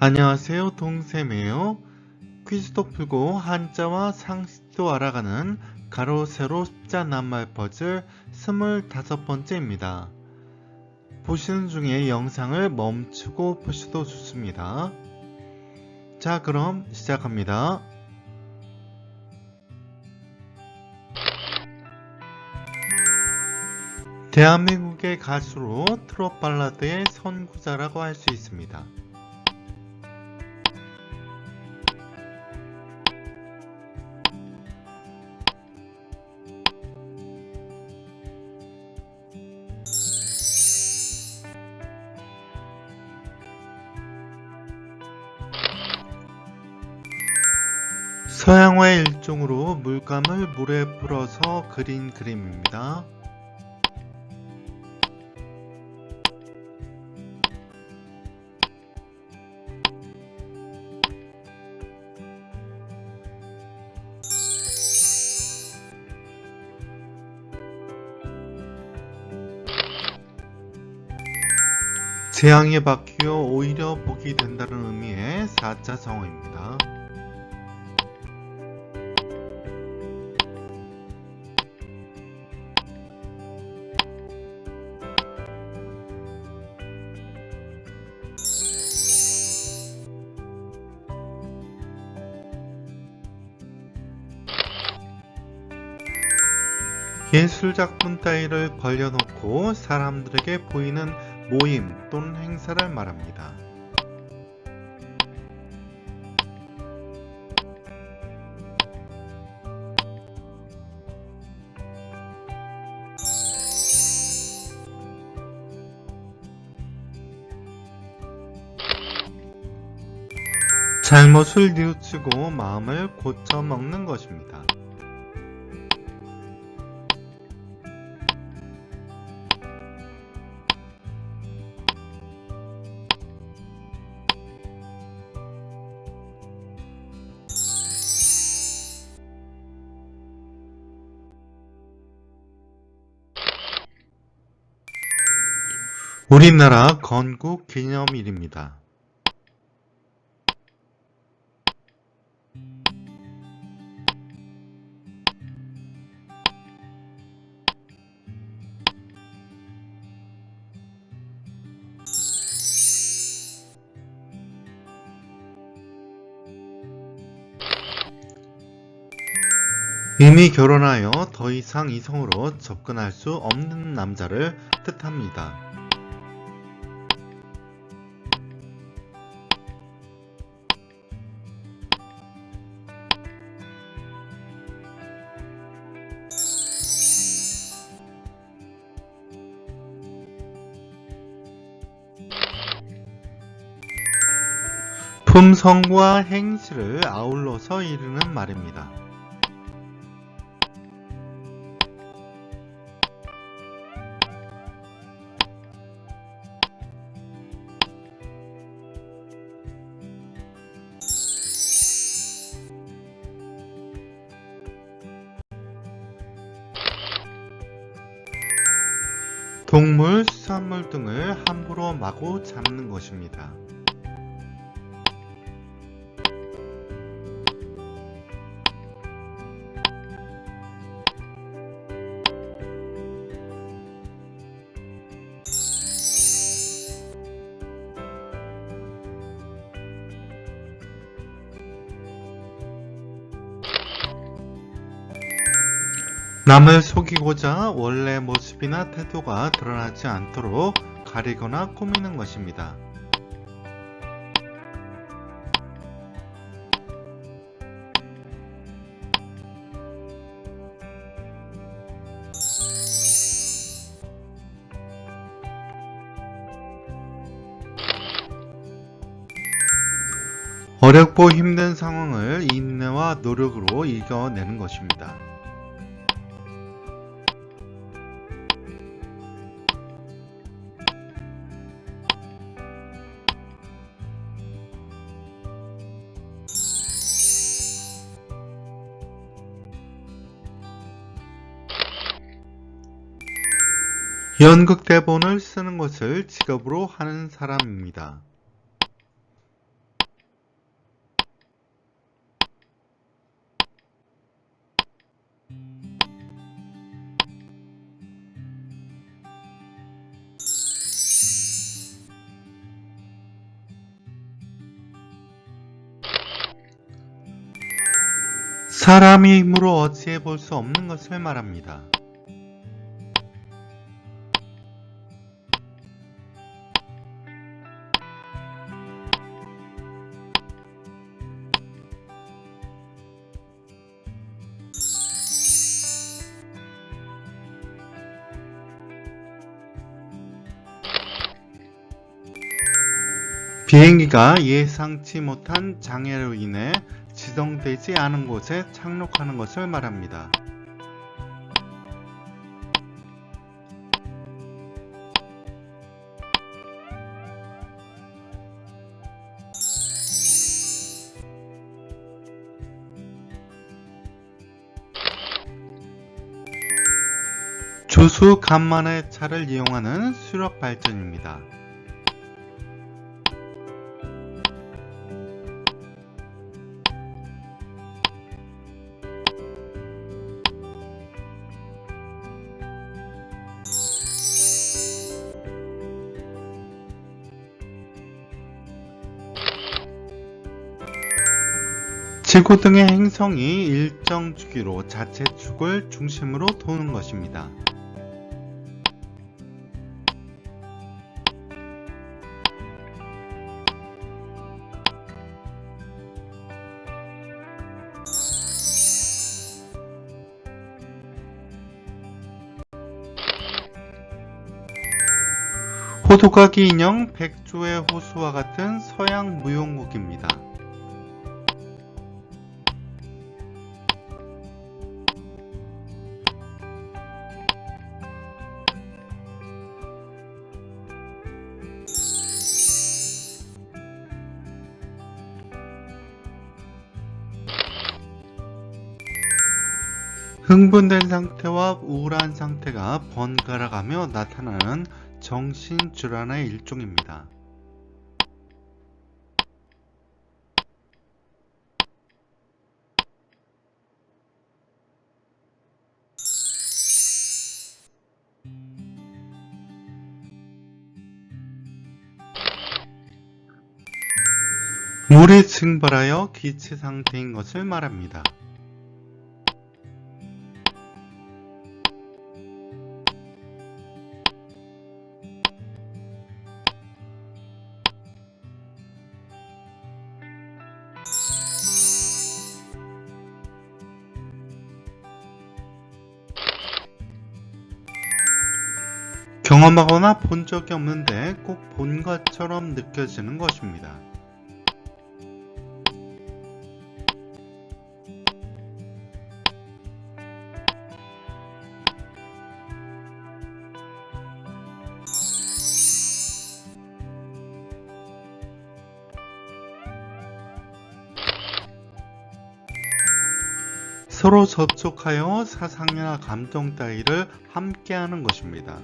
안녕하세요 동쌤이에요. 퀴즈도 풀고 한자와 상식도 알아가는 가로 세로 숫자 낱말 퍼즐 25번째입니다. 보시는 중에 영상을 멈추고 보셔도 좋습니다. 자 그럼 시작합니다. 대한민국의 가수로 트롯 발라드의 선구자라고 할 수 있습니다. 서양화의 일종으로 물감을 물에 풀어서 그린 그림입니다. 재앙에 바뀌어 오히려 복이 된다는 의미의 사자 성어입니다. 예술작품 따위를 벌려놓고 사람들에게 보이는 모임 또는 행사를 말합니다. 잘못을 뉘우치고 마음을 고쳐먹는 것입니다. 우리나라 건국 기념일입니다. 이미 결혼하여 더 이상 이성으로 접근할 수 없는 남자를 뜻합니다. 품성과 행실을 아울러서 이르는 말입니다. 동물, 수산물 등을 함부로 마구 잡는 것입니다. 남을 속이고자 원래 모습이나 태도가 드러나지 않도록 가리거나 꾸미는 것입니다. 어렵고 힘든 상황을 인내와 노력으로 이겨내는 것입니다. 연극 대본을 쓰는 것을 직업으로 하는 사람입니다. 사람이 힘으로 어찌해 볼 수 없는 것을 말합니다. 비행기가 예상치 못한 장애로 인해 지정되지 않은 곳에 착륙하는 것을 말합니다. 조수 간만의 차를 이용하는 수력 발전입니다. 지구 등의 행성이 일정 주기로 자체 축을 중심으로 도는 것입니다. 호두까기 인형 백조의 호수와 같은 서양 무용국입니다. 흥분된 상태와 우울한 상태가 번갈아 가며 나타나는 정신질환의 일종입니다. 물이 증발하여 기체 상태인 것을 말합니다. 경험하거나 본 적이 없는데 꼭 본 것처럼 느껴지는 것입니다. 서로 접촉하여 사상이나 감정 따위를 함께하는 것입니다.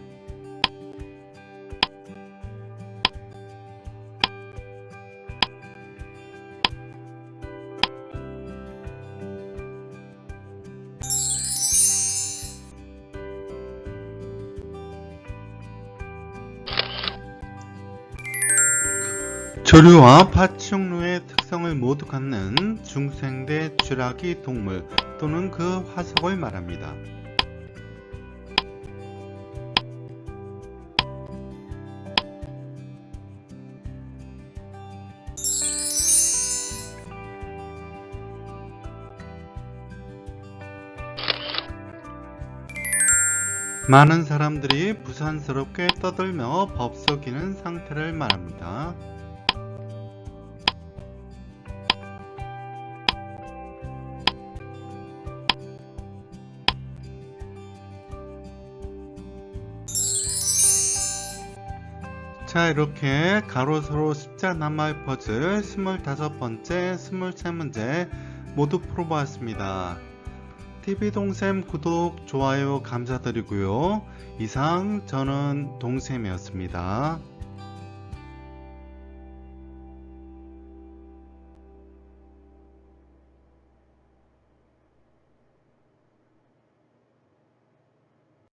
조류와 파충류의 특성을 모두 갖는 중생대 쥐라기 동물 또는 그 화석을 말합니다. 많은 사람들이 부산스럽게 떠들며 법석이는 상태를 말합니다. 자 이렇게 가로 세로 십자 낱말 퍼즐 25번째 23문제 모두 풀어보았습니다. TV동쌤 구독, 좋아요 감사드리고요. 이상 저는 동쌤이었습니다.